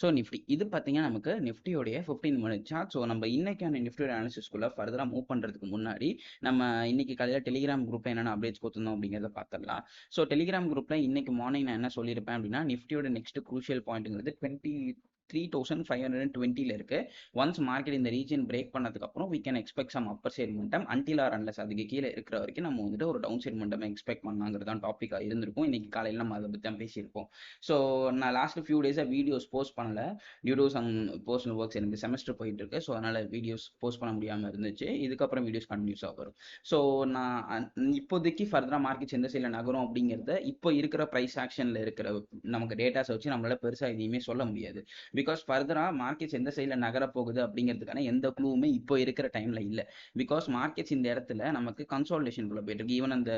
So Nifty இது பார்த்தீங்கன்னா நமக்கு நிஃப்டியோடைய ஃபிஃப்டீன் மினிட் சார்ட் ஸோ நம்ம இன்னைக்கான நிஃப்டியோட அனாலிசிஸ்குள்ளே ஃபர்தராக மூவ் பண்ணுறதுக்கு முன்னாடி நம்ம இன்னைக்கு காலையில் டெலிகிராம் குரூப்பில் என்னென்ன அப்டேட்ஸ் கொடுத்துருந்தோம் அப்படிங்கிறத பார்த்துடலாம் ஸோ டெலிகிராம் குரூப்பில் இன்னைக்கு மார்னிங் நான் என்ன சொல்லியிருப்பேன் அப்படின்னா நிஃப்டியோட next crucial பாயிண்ட்டுங்கிறது twenty three thousand five hundred and டுவெண்ட்டியில் இருக்குது ஒன்ஸ் மார்க்கெட் இந்த ரீஜன் பிரேக் பண்ணதுக்கப்புறம் we can expect some upper side momentum until or unless அதுக்கு கீழே இருக்கிற வரைக்கும் நம்ம வந்துட்டு ஒரு டவுன் சைட் மண்டம் எக்ஸ்பெக்ட் பண்ணலாங்கிறது தான் டாப்பிக்காக இருந்திருக்கும். இன்னைக்கு காலையில் நம்ம அதை பற்றி தான் பேசியிருப்போம். ஸோ நான் லாஸ்ட் ஃபியூ டேஸாக வீடியோஸ் போஸ்ட் பண்ணல. Due to some personal works எனக்கு செமஸ்டர் போயிட்டு இருக்கு. ஸோ அதனால் வீடியோஸ் போஸ்ட் பண்ண முடியாமல் இருந்துச்சு. இதுக்கப்புறம் வீடியோஸ் கண்டினியூஸாக வரும். ஸோ நான் இப்போதைக்கு ஃபர்தராக மார்க்கெட்ஸ் எந்த சைடில் நகரும் அப்படிங்கிறத இப்போ இருக்கிற ப்ரைஸ் ஆக்ஷனில் இருக்கிற நமக்கு டேட்டாஸை வச்சு நம்மளால பெருசாக எதையுமே சொல்ல முடியாது. பிகாஸ் ஃபர்தராக மார்க்கெட்ஸ் எந்த சைடில் நகர போகுது அப்படிங்கிறதுக்கான எந்த க்ளூவுமே இப்போ இருக்கிற டைமில் இல்லை. பிகாஸ் மார்க்கெட்ஸ் இந்த இடத்துல நமக்கு கன்சால்டேஷனுக்குள்ள போயிட்டு இருக்கு ஈவன் அந்த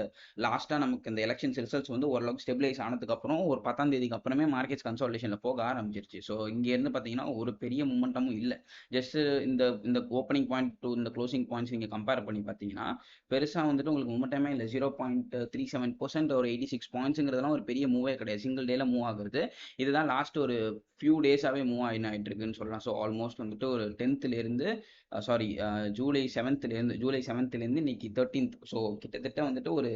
லாஸ்ட்டாக நமக்கு இந்த எலெக்ஷன்ஸ் ரிசல்ட்ஸ் வந்து ஓரளவுக்கு ஸ்டெபிலைஸ் ஆனதுக்கப்புறம் ஒரு பத்தாம் தேதிக்கு அப்புறமே மார்க்கெட்ஸ் கன்சால்டேஷனில் போக ஆரம்பிச்சிருச்சு. ஸோ இங்கேருந்து பார்த்தீங்கன்னா ஒரு பெரிய மூமெண்டமும் இல்லை. ஜஸ்ட் இந்த இந்த ஓப்பனிங் பாயிண்ட் டு இந்த க்ளோசிங் பாயிண்ட்ஸ் நீங்கள் கம்பேர் பண்ணி பார்த்தீங்கன்னா பெருசாக வந்துட்டு உங்களுக்கு மூமெண்டமே இல்லை. Zero point three seven percent ஒரு எயிட்டி சிக்ஸ் பாயிண்ட்ஸுங்கிறதுலாம் ஒரு பெரிய மூவே கிடையாது. சிங்கிள் டேல மூவ் ஆகுறது. இதுதான் லாஸ்ட் ஒரு ஃபியூ டேஸாகவே மூவ் ஆயின் ஆகிட்டு இருக்குன்னு சொல்லலாம். ஸோ ஆல்மோஸ்ட் வந்துட்டு ஒரு டென்த்துலேருந்து சாரி ஜூலை செவன்த்துலேருந்து ஜூலை செவன்த்துலேருந்து இன்னைக்கு தேர்ட்டீன்த் ஸோ கிட்டத்தட்ட வந்துட்டு ஒரு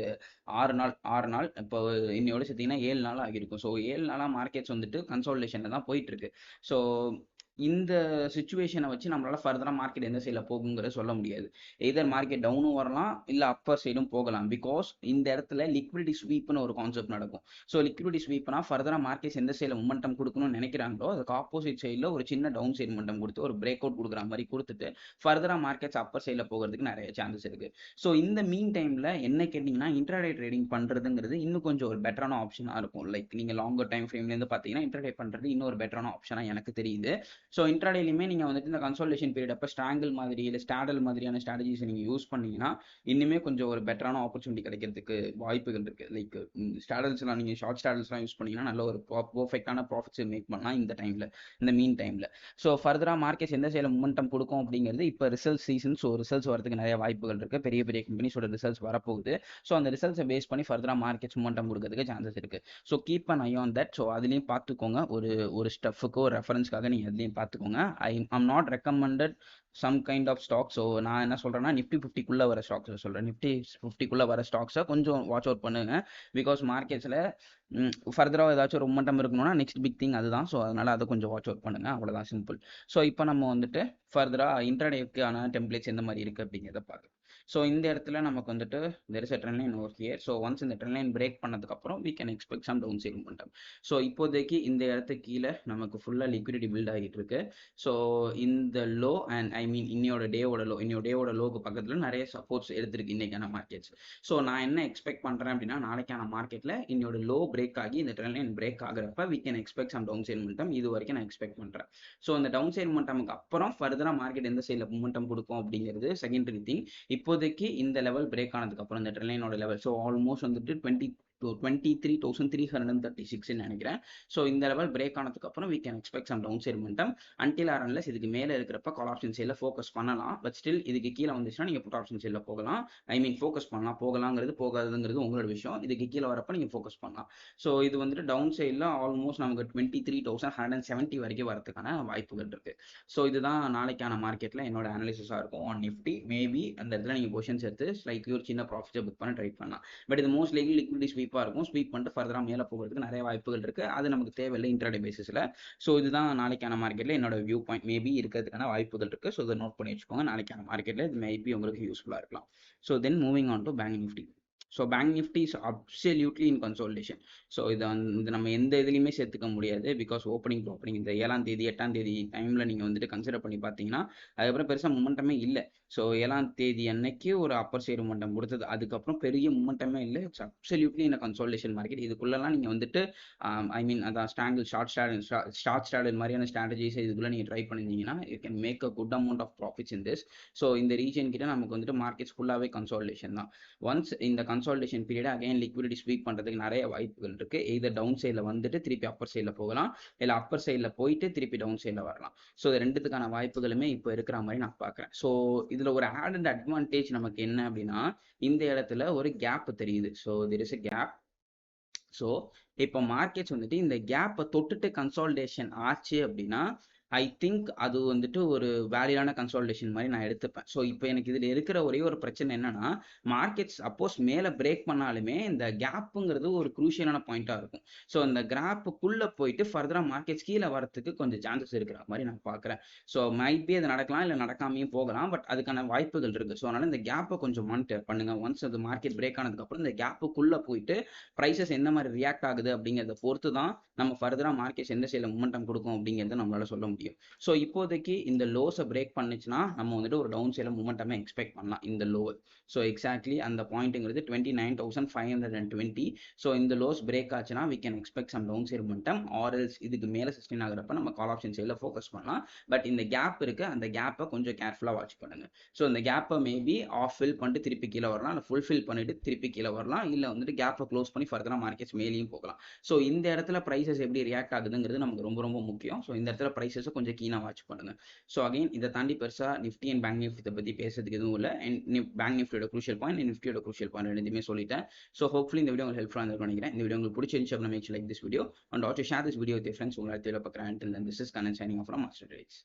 ஆறு நாள் ஆறு நாள் இப்போ இன்னையோட சேர்த்திங்கன்னா ஏழு நாள் ஆகியிருக்கும். ஸோ ஏழு நாளாக மார்க்கெட்ஸ் வந்துட்டு கன்சால்டேஷனில் தான் போயிட்டு இருக்கு ஸோ இந்த சுச்சுவேஷனை வச்சு நம்மளால ஃபர்தராக மார்க்கெட் எந்த சைடில் போகுங்கிறத சொல்ல முடியாது. எதர் மார்க்கெட் டவுனும் வரலாம் இல்லை அப்பர் சைடும் போகலாம். பிகாஸ் இந்த இடத்துல லிக்விடிட்டி ஸ்வீப்னு ஒரு கான்செப்ட் நடக்கும். ஸோ லிக்விடிட்டி ஸ்வீப்னா ஃபர்தராக மார்க்கெட்ஸ் எந்த சைடில் மொமெண்டம் கொடுக்கணும்னு நினைக்கிறாங்களோ அதுக்கு ஆப்போசிட் சைடில் ஒரு சின்ன டவுன் சைடு மொமெண்டம் கொடுத்து ஒரு பிரேக் அவுட் கொடுக்குற மாதிரி கொடுத்துட்டு ஃபர்தராக மார்க்கெட்ஸ் அப்பர் சைடில் போகிறதுக்கு நிறைய சான்சஸ் இருக்கு. ஸோ இந்த மீன் டைமில் என்ன கேட்டிங்கன்னா இன்ட்ராடே ட்ரேடிங் பண்ணுறதுங்கிறது இன்னும் கொஞ்சம் ஒரு பெட்டரான ஆப்ஷனாக இருக்கும். லைக் நீங்கள் லாங்கர் டைம் ஃப்ரேம்லேருந்து பார்த்தீங்கன்னா இன்டர்டே பண்ணுறது இன்னும் ஒரு பெட்டரான ஆப்ஷனாக எனக்கு தெரியுது. ஸோ இன்ட்ராடேலையுமே நீங்கள் வந்துட்டு இந்த கன்சல்டேஷன் பீரியட் அப்போ ஸ்ட்ராங்கிள் மாதிரி இல்லை ஸ்டாடல் மாதிரியான ஸ்ட்ராட்டஜிஸ் நீங்கள் யூஸ் பண்ணீங்கன்னா இன்னுமே கொஞ்சம் ஒரு பெட்டரான ஆப்பர்ச்சுனிட்டி கிடைக்கிறதுக்கு வாய்ப்புகள் இருக்குது லைக் ஸ்டாடல்ஸ்லாம் நீங்கள் ஷார்ட் ஸ்டாடல்ஸ்லாம் யூஸ் பண்ணீங்கன்னா நல்ல ஒரு பர்ஃபெக்டான ப்ராஃபிட்ஸ் மேக் பண்ணலாம் இந்த டைமில் இந்த மீன் டைமில் ஸோ ஃபர்தராக மார்க்கெட்ஸ் எந்த சைடில் மூமெண்டம் கொடுக்கும் அப்படிங்கிறது இப்போ ரிசல்ட் சீசன் ஸோ ரிசல்ட்ஸ் வரதுக்கு நிறைய வாய்ப்புகள் இருக்குது பெரிய பெரிய கம்பெனிஸோட ரிசல்ட்ஸ் வரப்போகுது. ஸோ அந்த ரிசல்ட்ஸை பேஸ் பண்ணி ஃபர்தராக மார்க்கெட்ஸ் மூமெண்டம் கொடுக்கறதுக்கு சான்சஸ் இருக்குது so keep an eye on that so அதுலேயும் பார்த்துக்கோங்க. ஒரு ஒரு ஸ்டஃபுக்கு ஒரு ரெஃபரன்ஸ்க்காக நீங்கள் அதுலேயும் பார்த்துக்கோங்க I I'm not recommended some kind of stocks so நான் என்ன சொல்கிறேன்னா நிஃப்டி ஃபிஃப்டிக்குள்ளே வர ஸ்டாக்ஸை சொல்கிறேன் நிஃப்டி ஃபிஃப்டிக்குள்ளே வர ஸ்டாக்ஸை கொஞ்சம் வாட்ச் அவுட் பண்ணுங்க. பிகாஸ் மார்க்கெட்ஸில் ஃபர்தராக ஏதாச்சும் ஒரு மட்டம் இருக்கணும்னா நெக்ஸ்ட் பிக் திங் அதுதான். ஸோ அதனால் அதை கொஞ்சம் வாட்ச் அவுட் பண்ணுங்க. அவ்வளோதான் சிம்பிள் ஸோ இப்போ நம்ம வந்துட்டு ஃபர்தராக இன்டர்டேக்கான டெம்ப்ளேட்ஸ் எந்த மாதிரி இருக்குது அப்படிங்கிறத பார்க்கலாம். ஸோ இந்த இடத்துல நமக்கு வந்துட்டு there is a trend line over here so once இந்த ட்ரெண்ட் லைன் பிரேக் பண்ணதுக்கப்புறம் we can expect some down side momentum. So இப்போதைக்கு இந்த இடத்துக்கு கீழே நமக்கு ஃபுல்லாக லிக்விடிட்டி பில்ட் ஆகிட்டு இருக்கு. ஸோ இந்த லோ அண்ட் ஐ மீன் இன்னையோட டேவோட லோ இன்னையோட டேவோட லோக்கு பக்கத்தில் நிறைய சப்போர்ட்ஸ் எடுத்திருக்கு இன்னைக்கான மார்க்கெட்ஸ் ஸோ நான் என்ன எக்ஸ்பெக்ட் பண்ணுறேன் அப்படின்னா நாளைக்கான மார்க்கெட்டில் இன்னையோட லோ பிரேக் ஆகி இந்த trend line break ஆகிறப்ப we can expect some down side momentum. இது வரைக்கும் நான் எக்ஸ்பெக்ட் பண்ணுறேன் ஸோ அந்த டவுன் சைட் momentumக்கு அப்புறம் ஃபர்தராக மார்க்கெட் எந்த சைடில் மூமெண்டம் கொடுக்கும் அப்படிங்கிறது செகண்டரி திங் இப்போ இப்போதைக்கு இந்த லெவல் பிரேக் ஆனதுக்கு அப்புறம் இந்த ட்ரெயினோட லெவல் ஸோ ஆல்மோஸ்ட் வந்துட்டு twenty twenty three thousand three hundred and thirty சிக்ஸ்னு நினைக்கிறேன். ஸோ இந்த லெவல் பிரேக் ஆனதுக்கு அப்புறம் we can expect some down side மட்டும் அன்டில் ஆர் அன்லஸ் இதுக்கு மேலே இருக்கிறப்ப கால் ஆப்ஷன் சைடில் ஃபோக்கஸ் பண்ணலாம். பட் ஸ்டில் இதுக்கு கீழே வந்துச்சுன்னா நீங்கள் புட் ஆப்ஷன் சைடில் போகலாம். ஐ மீன் ஃபோக்கஸ் பண்ணலாம் போகலாங்கிறது போகாதுங்கிறது உங்களோட விஷயம். இதுக்கு கீழே வரப்ப நீங்கள் ஃபோக்கஸ் பண்ணலாம். ஸோ இது வந்துட்டு டவுன் சைடில் ஆல்மோஸ்ட் நமக்கு twenty three thousand hundred and seventy வரைக்கும் வரதுக்கான வாய்ப்புகள் இருக்கு. ஸோ இதுதான் நாளைக்கான மார்க்கெட்டில் என்னோட அனாலிசிஸாக இருக்கும். ஆன் நிஃப்டி மேபி அந்த இடத்துல நீங்கள் பொசிஷன்ஸ் எடுத்து லைக் ஒரு சின்ன ப்ராஃபிட்டை புக் பண்ண ட்ரை பண்ணலாம். பட் இது மோஸ்ட் லைக்லி லிக்விடி ஸ்வீப்பாக இருக்கும். ஸ்வீப் பண்ணிட்டு ஃபர்தராக மேலே போகிறதுக்கு நிறைய வாய்ப்புகள் இருக்கு. அது நமக்கு தேவையில்லை இன்டர்டே பேசிஸில் ஸோ இதுதான் நாளைக்கான மார்க்கெட்டில் என்னோட வியூ பாயிண்ட் மேபி இருக்கிறதுக்கான வாய்ப்புகள் இருக்கு. ஸோ இதை நோட் பண்ணி வச்சுக்கோங்க. நாளைக்கான மார்க்கெட்டில் இது மேபி உங்களுக்கு யூஸ்ஃபுல்லாக இருக்கலாம். So then moving on to bank Nifty so bank Nifty is absolutely in consolidation so இதை வந்து நம்ம எந்த இதுலையுமே சேர்த்துக்க முடியாது பிகாஸ் ஓப்பனிங் டு ஓப்பனிங் இந்த ஏழாம் தேதி எட்டாம் தேதி டைமில் நீங்கள் வந்துட்டு கன்சிடர் பண்ணி பார்த்தீங்கன்னா அதுக்கப்புறம் பெருசாக மூமெண்டமே இல்லை. ஸோ ஏழாம் தேதி அன்னைக்கு ஒரு அப்பர் சைடு மூமெண்டம் கொடுத்தது. அதுக்கப்புறம் பெரிய மூமெண்டமே இல்லை. இட்ஸ் அப்சல்யூட்லி இந்த கன்சோல்டேஷன் மார்க்கெட் இதுக்குள்ளெல்லாம் நீங்கள் வந்துட்டு ஐ மீன் அதான் ஸ்டாண்டில் ஷார்ட் ஸ்டாடல் ஷார்ட் ஸ்டாடல் மாதிரியான ஸ்ட்ராட்டஜிஸ் இதுக்குள்ளே நீங்கள் try பண்ணிருந்தீங்கன்னா you can make a good amount of profits in this so இந்த ரீஜன் கிட்ட நமக்கு வந்துட்டு மார்க்கெட்ஸ் ஃபுல்லாகவே கன்சோல்டேஷன் தான். ஒன்ஸ் இந்த consolidation period again liquidity sweep பண்ணுறதுக்கு நிறைய வாய்ப்புகள் இருக்கு. இது டவுன் சைடில் வந்துட்டு திருப்பி அப்பர் சைடில் போகலாம். இல்லை அப்பர் சைடில் போயிட்டு திருப்பி டவுன் சைடில் வரலாம். ஸோ இது ரெண்டுத்துக்கான வாய்ப்புகளுமே இப்போ இருக்கிற மாதிரி நான் பார்க்குறேன். ஸோ இதில் ஒரு ஆட் அண்ட் அட்வான்டேஜ் நமக்கு என்ன அப்படின்னா இந்த இடத்துல ஒரு கேப் தெரியுது. So there is a gap so இப்போ மார்க்கெட்ஸ் வந்துட்டு இந்த கேப்பை தொட்டுட்டு கன்சால்டேஷன் ஆச்சு அப்படின்னா ஐ திங்க் அது வந்துட்டு ஒரு வேலிடான கன்சால்டேஷன் மாதிரி நான் எடுத்துப்பேன். ஸோ இப்போ எனக்கு இதில் இருக்கிற ஒரே ஒரு பிரச்சனை என்னன்னா மார்க்கெட்ஸ் சப்போஸ் மேலே பிரேக் பண்ணாலுமே இந்த கேப்புங்கிறது ஒரு குரூஷியலான பாயிண்ட்டாக இருக்கும். ஸோ அந்த கிராப்புக்குள்ளே போயிட்டு ஃபர்தராக மார்க்கெட்ஸ் கீழே வரத்துக்கு கொஞ்சம் சான்சஸ் இருக்கிற மாதிரி நான் பார்க்குறேன். ஸோ மைட் பி அது நடக்கலாம் இல்லை நடக்காமையும் போகலாம் பட் அதுக்கான வாய்ப்புகள் இருக்குது ஸோ அதனால் இந்த கேப்பை கொஞ்சம் மானிட்டர் பண்ணுங்கள் ஒன்ஸ் அது மார்க்கெட் பிரேக் ஆனதுக்கப்புறம் இந்த கேப்புக்குள்ளே போயிட்டு ப்ரைஸஸ் எந்த மாதிரி ரியாக்ட் ஆகுது அப்படிங்கிறத பொறுத்து தான் நம்ம ஃபர்தராக மார்க்கெட்ஸ் எந்த சைடில் மூமெண்டம் கொடுக்கும் அப்படிங்கிறத நம்மளால சொல்ல முடியும். ஸோ இப்போதைக்கு இந்த லோஸை பிரேக் பண்ணுச்சுன்னா நம்ம வந்துட்டு ஒரு டவுன் சைடில் மூமெண்ட்டமே எக்ஸ்பெக்ட் பண்ணலாம் இந்த லோவை ஸோ எக்ஸாக்ட்லி அந்த பாயிண்ட்டுங்கிறது twenty nine thousand five hundred and twenty so இந்த லோஸ் பிரேக் ஆச்சுன்னா we can expect some down side momentum or else இதுக்கு மேலே சஸ்டெயின் ஆகிறப்ப நம்ம கால் ஆப்ஷன் சைடில் ஃபோக்கஸ் பண்ணலாம். பட் இந்த கேப் இருக்குது அந்த கேப்பை கொஞ்சம் கேர்ஃபுல்லாக வாட்ச் பண்ணுங்க. ஸோ இந்த கேப்பை மேபி ஆஃப் ஃபில் பண்ணிட்டு திருப்பி கீழே வரலாம் இல்லை ஃபுல்ஃபில் பண்ணிட்டு திருப்பி கீழே வரலாம் இல்லை வந்துட்டு கேப்பை க்ளோஸ் பண்ணி ஃபர்தராக மார்க்கெட்ஸ் மேலேயும் போகலாம். ஸோ இந்த இடத்துல ப்ரைஸஸ் எப்படி ரியாக்ட் ஆகுதுங்கிறது நமக்கு ரொம்ப ரொம்ப முக்கியம். ஸோ இந்த இடத்துல ப்ரைஸஸை கொஞ்சம் கீனாக வாட்ச் பண்ணுங்க. ஸோ அகைன் இதை தாண்டி பெருசாக நிஃப்டி அண்ட் பேங்க் நிஃப்டி பற்றி பேசுறதுக்கு எதுவும் இல்லை. அண்ட் பேங்க் நிஃப்டியோட குரூஷியல் பாயிண்ட் அண்ட் நிஃப்டியோட குரூஷியல் பாயிண்ட் ரெண்டுமே சொல்லிட்டேன். ஸோ ஹோப்ஃபுல்லி இந்த வீடியோ உங்களுக்கு ஹெல்ப்ஃபுல்லாக இருக்கும் நினைக்கிறேன். இந்த வீடியோ உங்களுக்கு பிடிச்சிருந்துச்சு அப்படின்னா make like this video and also share this video with friends உங்களை தேவை பார்க்குறேன் and this is Kannan signing from Master Trades